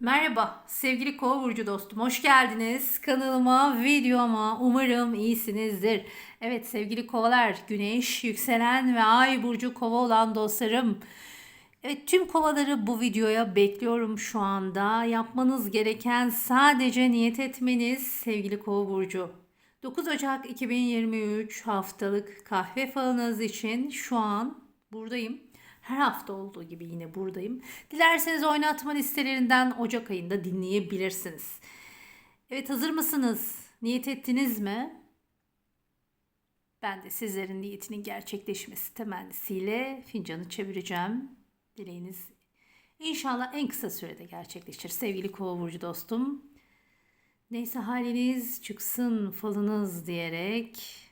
Merhaba sevgili kova burcu dostum hoş geldiniz kanalıma videoma umarım iyisinizdir. Evet sevgili kovalar güneş yükselen ve ay burcu kova olan dostlarım. Evet tüm kovaları bu videoya bekliyorum şu anda. Yapmanız gereken sadece niyet etmeniz sevgili kova burcu. 9 Ocak 2023 haftalık kahve falınız için şu an buradayım. Her hafta olduğu gibi yine buradayım. Dilerseniz oynatma listelerinden Ocak ayında dinleyebilirsiniz. Evet hazır mısınız? Niyet ettiniz mi? Ben de sizlerin niyetinin gerçekleşmesi temennisiyle fincanı çevireceğim. Dileğiniz inşallah en kısa sürede gerçekleşir sevgili kova burcu dostum. Neyse haliniz çıksın falınız diyerek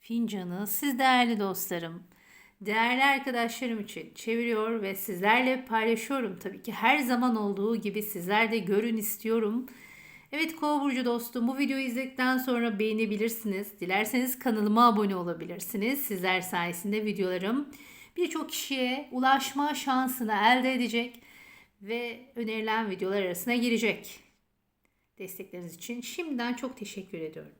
fincanı siz değerli dostlarım, değerli arkadaşlarım için çeviriyor ve sizlerle paylaşıyorum. Tabii ki her zaman olduğu gibi sizler de görün istiyorum. Evet Kova burcu dostum bu videoyu izledikten sonra beğenebilirsiniz. Dilerseniz kanalıma abone olabilirsiniz. Sizler sayesinde videolarım birçok kişiye ulaşma şansını elde edecek ve önerilen videolar arasına girecek. Destekleriniz için şimdiden çok teşekkür ediyorum.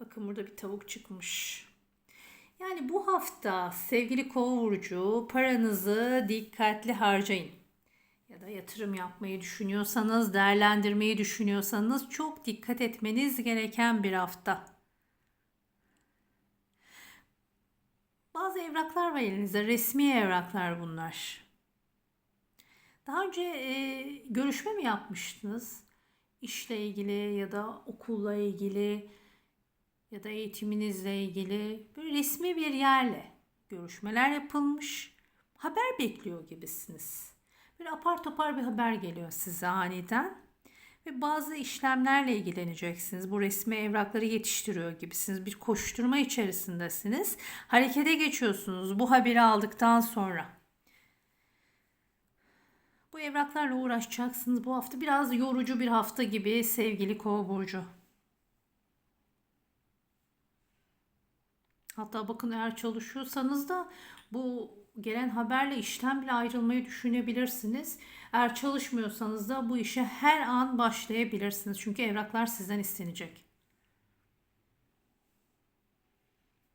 Bakın burada bir tavuk çıkmış. Yani bu hafta sevgili kova burcu paranızı dikkatli harcayın. Ya da yatırım yapmayı düşünüyorsanız, değerlendirmeyi düşünüyorsanız çok dikkat etmeniz gereken bir hafta. Bazı evraklar var elinizde, resmi evraklar bunlar. Daha önce e, görüşme mi yapmıştınız? İşle ilgili ya da okulla ilgili ya da eğitiminizle ilgili böyle resmi bir yerle görüşmeler yapılmış. Haber bekliyor gibisiniz. Bir apar topar bir haber geliyor size aniden. Ve bazı işlemlerle ilgileneceksiniz. Bu resmi evrakları yetiştiriyor gibisiniz. Bir koşturma içerisindesiniz. Harekete geçiyorsunuz bu haberi aldıktan sonra. Bu evraklarla uğraşacaksınız bu hafta. Biraz yorucu bir hafta gibi sevgili kova burcu. Hatta bakın eğer çalışıyorsanız da bu gelen haberle işten bile ayrılmayı düşünebilirsiniz. Eğer çalışmıyorsanız da bu işe her an başlayabilirsiniz. Çünkü evraklar sizden istenecek.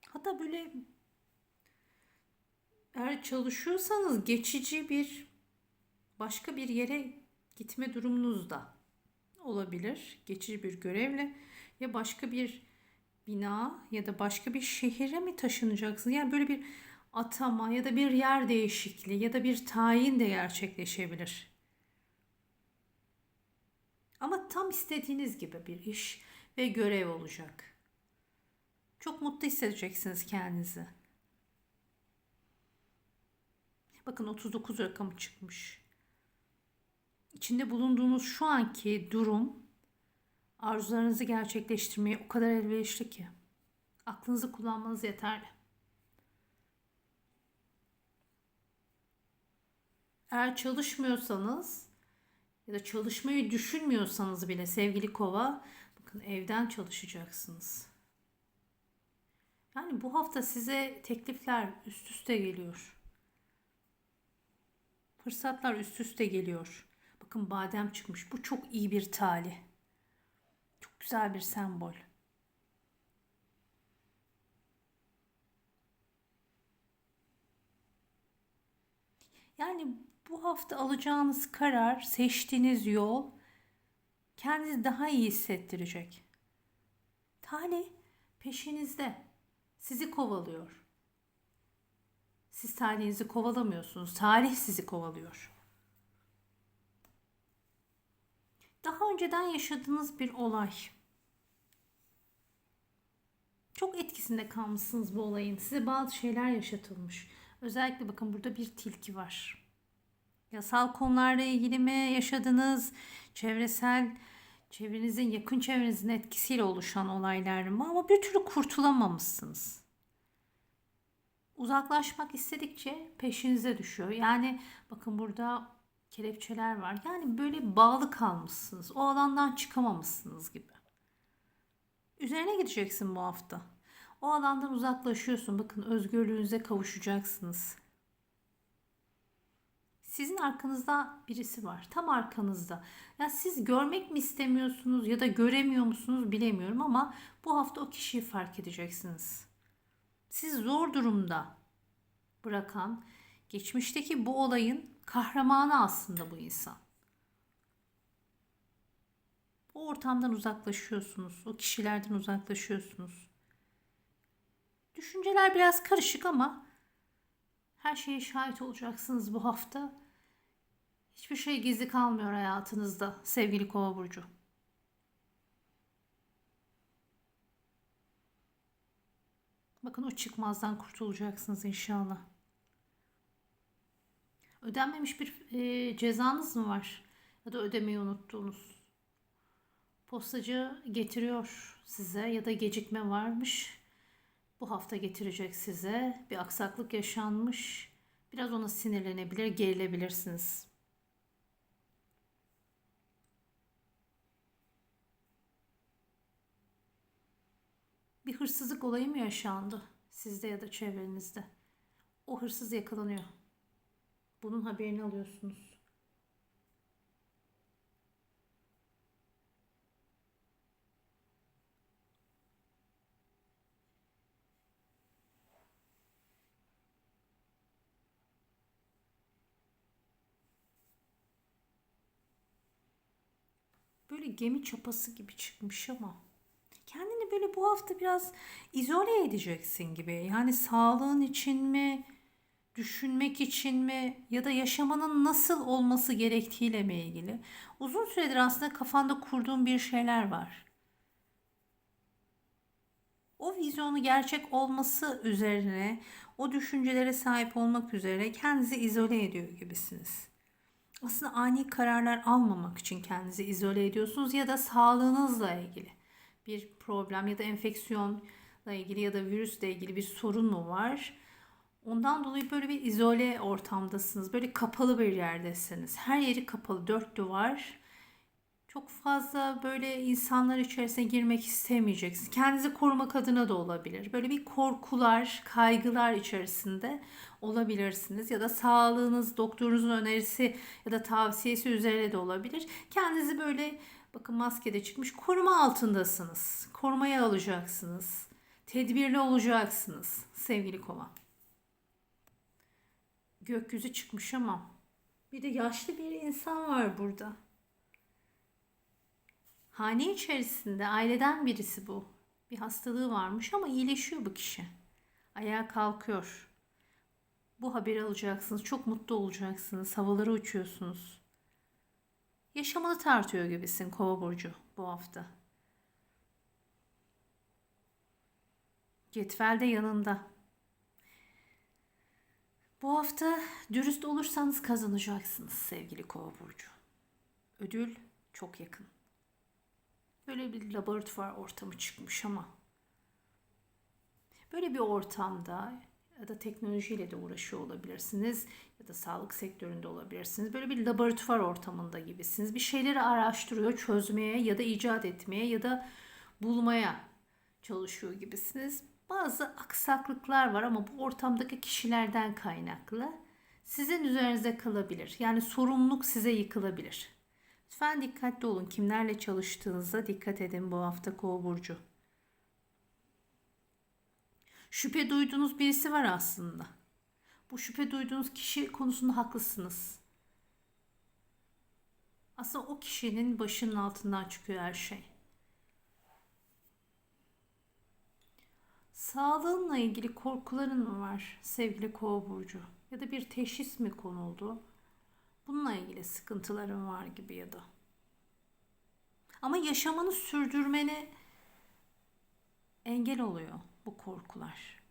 Hatta böyle eğer çalışıyorsanız geçici bir başka bir yere gitme durumunuz da olabilir. Geçici bir görevle ya başka bir bina ya da başka bir şehire mi taşınacaksınız? Yani böyle bir atama ya da bir yer değişikliği ya da bir tayin de gerçekleşebilir. Ama tam istediğiniz gibi bir iş ve görev olacak. Çok mutlu hissedeceksiniz kendinizi. Bakın 39 rakamı çıkmış. İçinde bulunduğunuz şu anki durum arzularınızı gerçekleştirmeye o kadar elverişli ki. Aklınızı kullanmanız yeterli. Eğer çalışmıyorsanız ya da çalışmayı düşünmüyorsanız bile sevgili kova bakın evden çalışacaksınız. Yani bu hafta size teklifler üst üste geliyor. Fırsatlar üst üste geliyor. Bakın badem çıkmış. Bu çok iyi bir talih. Güzel bir sembol. Yani bu hafta alacağınız karar, seçtiğiniz yol kendinizi daha iyi hissettirecek. Talih peşinizde. Sizi kovalıyor. Siz talihinizi kovalamıyorsunuz. Talih sizi kovalıyor. Daha önceden yaşadığınız bir olay. Çok etkisinde kalmışsınız bu olayın. Size bazı şeyler yaşatılmış. Özellikle bakın burada bir tilki var. Yasal konularla ilgili mi yaşadınız? Çevresel, çevrenizin, yakın çevrenizin etkisiyle oluşan olaylar mı? Ama bir türlü kurtulamamışsınız. Uzaklaşmak istedikçe peşinize düşüyor. Yani bakın burada kelepçeler var. Yani böyle bağlı kalmışsınız. O alandan çıkamamışsınız gibi. Üzerine gideceksin bu hafta. O alandan uzaklaşıyorsun. Bakın özgürlüğünüze kavuşacaksınız. Sizin arkanızda birisi var. Tam arkanızda. Ya siz görmek mi istemiyorsunuz ya da göremiyor musunuz bilemiyorum ama bu hafta o kişiyi fark edeceksiniz. Siz zor durumda bırakan, geçmişteki bu olayın kahramanı aslında bu insan. O ortamdan uzaklaşıyorsunuz. O kişilerden uzaklaşıyorsunuz. Düşünceler biraz karışık ama her şeye şahit olacaksınız bu hafta. Hiçbir şey gizli kalmıyor hayatınızda sevgili Kova burcu. Bakın o çıkmazdan kurtulacaksınız inşallah. Ödenmemiş bir e, cezanız mı var? Ya da ödemeyi unuttuğunuz. Postacı getiriyor size ya da gecikme varmış. Bu hafta getirecek size. Bir aksaklık yaşanmış. Biraz ona sinirlenebilir, gerilebilirsiniz. Bir hırsızlık olayı mı yaşandı sizde ya da çevrenizde? O hırsız yakalanıyor. Bunun haberini alıyorsunuz. Böyle gemi çapası gibi çıkmış ama kendini böyle bu hafta biraz izole edeceksin gibi. Yani sağlığın için mi, düşünmek için mi ya da yaşamanın nasıl olması gerektiğiyle mi ilgili? Uzun süredir aslında kafanda kurduğun bir şeyler var. O vizyonu gerçek olması üzerine, o düşüncelere sahip olmak üzere kendinizi izole ediyor gibisiniz. Aslında ani kararlar almamak için kendinizi izole ediyorsunuz ya da sağlığınızla ilgili bir problem ya da enfeksiyonla ilgili ya da virüsle ilgili bir sorun mu var? Ondan dolayı böyle bir izole ortamdasınız. Böyle kapalı bir yerdesiniz. Her yeri kapalı, dört duvar. Çok fazla böyle insanlar içerisine girmek istemeyeceksiniz. Kendinizi korumak adına da olabilir. Böyle bir korkular, kaygılar içerisinde olabilirsiniz. Ya da sağlığınız, doktorunuzun önerisi ya da tavsiyesi üzerine de olabilir. Kendinizi böyle bakın maskede çıkmış koruma altındasınız. Korumaya alacaksınız. Tedbirli olacaksınız sevgili kova. Gökyüzü çıkmış ama bir de yaşlı bir insan var burada. Hane içerisinde aileden birisi bu. Bir hastalığı varmış ama iyileşiyor bu kişi. Ayağa kalkıyor. Bu haberi alacaksınız. Çok mutlu olacaksınız. Havalara uçuyorsunuz. Yaşamını tartıyor gibisin Kova burcu bu hafta. Cetvel de yanında. Bu hafta dürüst olursanız kazanacaksınız sevgili Kova burcu. Ödül çok yakın. Böyle bir laboratuvar ortamı çıkmış ama böyle bir ortamda ya da teknolojiyle de uğraşıyor olabilirsiniz ya da sağlık sektöründe olabilirsiniz. Böyle bir laboratuvar ortamında gibisiniz. Bir şeyleri araştırıyor, çözmeye ya da icat etmeye ya da bulmaya çalışıyor gibisiniz. Bazı aksaklıklar var ama bu ortamdaki kişilerden kaynaklı sizin üzerinize kalabilir. Yani sorumluluk size yıkılabilir. Lütfen dikkatli olun. Kimlerle çalıştığınıza dikkat edin bu hafta Kova burcu. Şüphe duyduğunuz birisi var aslında. Bu şüphe duyduğunuz kişi konusunda haklısınız. Aslında o kişinin başının altından çıkıyor her şey. Sağlığınla ilgili korkuların mı var sevgili Kova burcu? Ya da bir teşhis mi konuldu? Bununla ilgili sıkıntıların var gibi ya da. Ama yaşamını sürdürmeni engel oluyor bu korkular.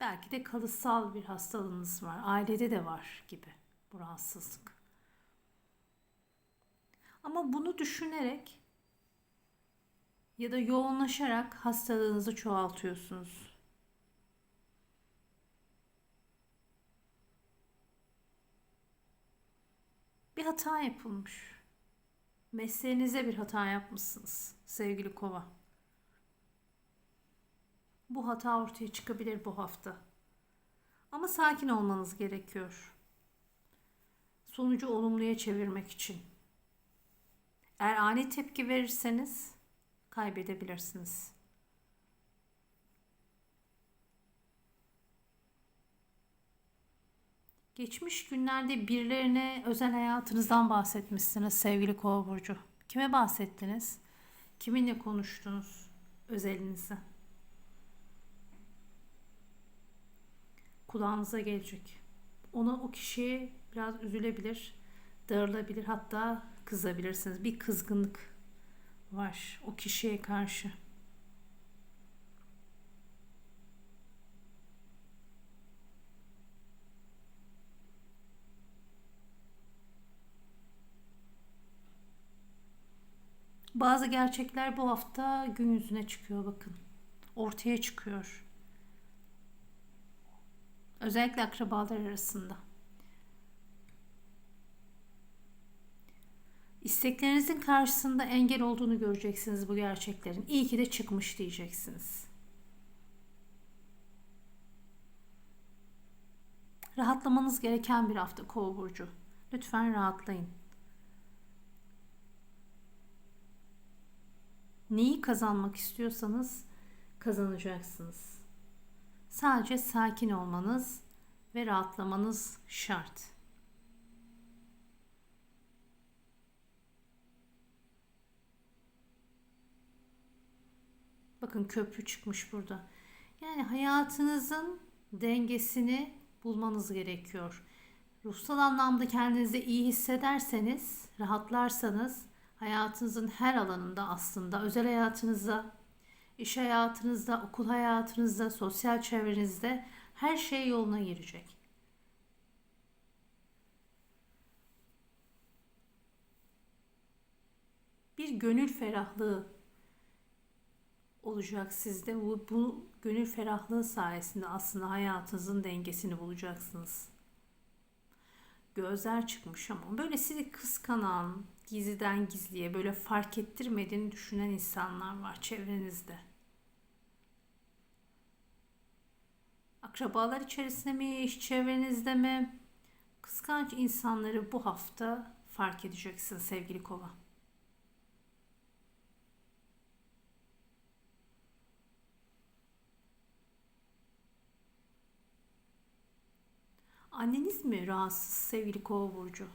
Belki de kalıtsal bir hastalığınız var. Ailede de var gibi bu rahatsızlık. Ama bunu düşünerek ya da yoğunlaşarak hastalığınızı çoğaltıyorsunuz. Bir hata yapılmış. Mesleğinize bir hata yapmışsınız sevgili kova. Bu hata ortaya çıkabilir bu hafta. Ama sakin olmanız gerekiyor. Sonucu olumluya çevirmek için. Eğer ani tepki verirseniz kaybedebilirsiniz. Geçmiş günlerde birilerine özel hayatınızdan bahsetmişsiniz sevgili Kova burcu. Kime bahsettiniz? Kiminle konuştunuz özelinizi? Kulağınıza gelecek. Ona o kişiye biraz üzülebilir, darılabilir, hatta kızabilirsiniz. Bir kızgınlık var o kişiye karşı. Bazı gerçekler bu hafta gün yüzüne çıkıyor bakın. Ortaya çıkıyor. Özellikle akrabalar arasında. İsteklerinizin karşısında engel olduğunu göreceksiniz bu gerçeklerin. İyi ki de çıkmış diyeceksiniz. Rahatlamanız gereken bir hafta Kova burcu. Lütfen rahatlayın. Neyi kazanmak istiyorsanız kazanacaksınız. Sadece sakin olmanız ve rahatlamanız şart. Bakın köprü çıkmış burada. Yani hayatınızın dengesini bulmanız gerekiyor. Ruhsal anlamda kendinizi iyi hissederseniz, rahatlarsanız hayatınızın her alanında aslında özel hayatınızda, iş hayatınızda, okul hayatınızda, sosyal çevrenizde her şey yoluna girecek. Bir gönül ferahlığı olacak sizde. Bu, bu gönül ferahlığı sayesinde aslında hayatınızın dengesini bulacaksınız. Gözler çıkmış ama böyle sizi kıskanan, gizliden gizliye böyle fark ettirmediğini düşünen insanlar var çevrenizde. Akrabalar içerisinde mi, iş çevrenizde mi? Kıskanç insanları bu hafta fark edeceksin sevgili kova. Anneniz mi rahatsız sevgili kova burcu?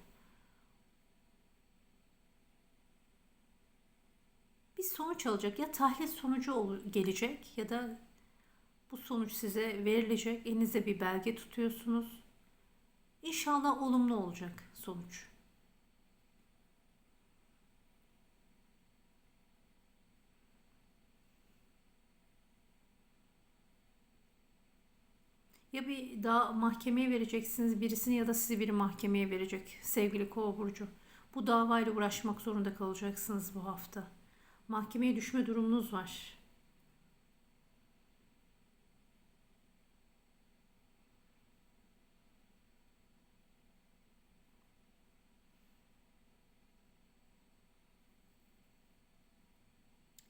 Bir sonuç alacak. Ya tahlil sonucu gelecek ya da bu sonuç size verilecek. Elinizde bir belge tutuyorsunuz. İnşallah olumlu olacak sonuç. Ya bir daha mahkemeye vereceksiniz birisini ya da sizi biri mahkemeye verecek sevgili kova burcu. Bu davayla uğraşmak zorunda kalacaksınız bu hafta mahkemeye düşme durumunuz var.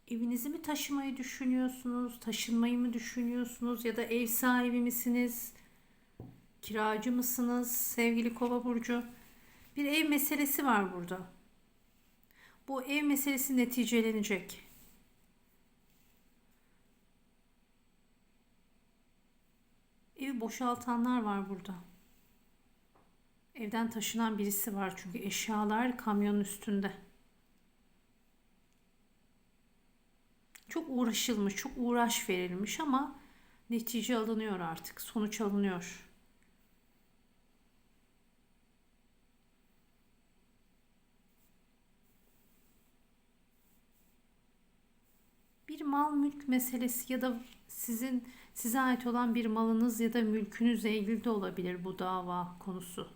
Evinizi mi taşımayı düşünüyorsunuz? Taşınmayı mı düşünüyorsunuz? Ya da ev sahibi misiniz? Kiracı mısınız sevgili kova burcu? Bir ev meselesi var burada. Bu ev meselesi neticelenecek. Evi boşaltanlar var burada. Evden taşınan birisi var çünkü eşyalar kamyonun üstünde. Çok uğraşılmış, çok uğraş verilmiş ama netice alınıyor artık. Sonuç alınıyor. Bir mal mülk meselesi ya da sizin size ait olan bir malınız ya da mülkünüzle ilgili de olabilir bu dava konusu.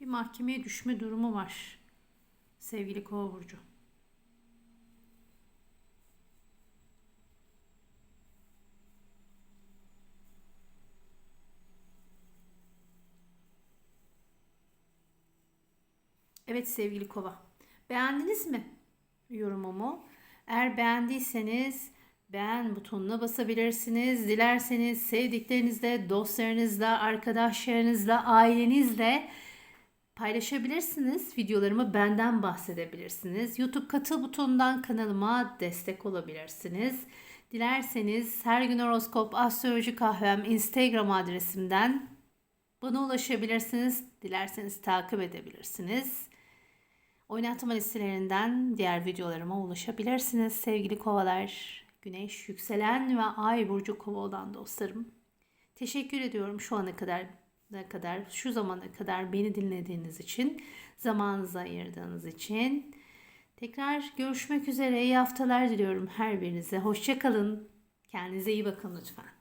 Bir mahkemeye düşme durumu var sevgili Kova burcu. Evet sevgili Kova. Beğendiniz mi yorumumu? Eğer beğendiyseniz beğen butonuna basabilirsiniz. Dilerseniz sevdiklerinizle, dostlarınızla, arkadaşlarınızla, ailenizle paylaşabilirsiniz. Videolarımı benden bahsedebilirsiniz. YouTube katıl butonundan kanalıma destek olabilirsiniz. Dilerseniz her gün horoskop, astroloji kahvem Instagram adresimden bana ulaşabilirsiniz. Dilerseniz takip edebilirsiniz. Oynatma listelerinden diğer videolarıma ulaşabilirsiniz sevgili kovalar. Güneş, yükselen ve ay burcu kova olan dostlarım. Teşekkür ediyorum şu ana kadar ne kadar şu zamana kadar beni dinlediğiniz için, zamanınızı ayırdığınız için. Tekrar görüşmek üzere. İyi haftalar diliyorum her birinize. Hoşça kalın. Kendinize iyi bakın lütfen.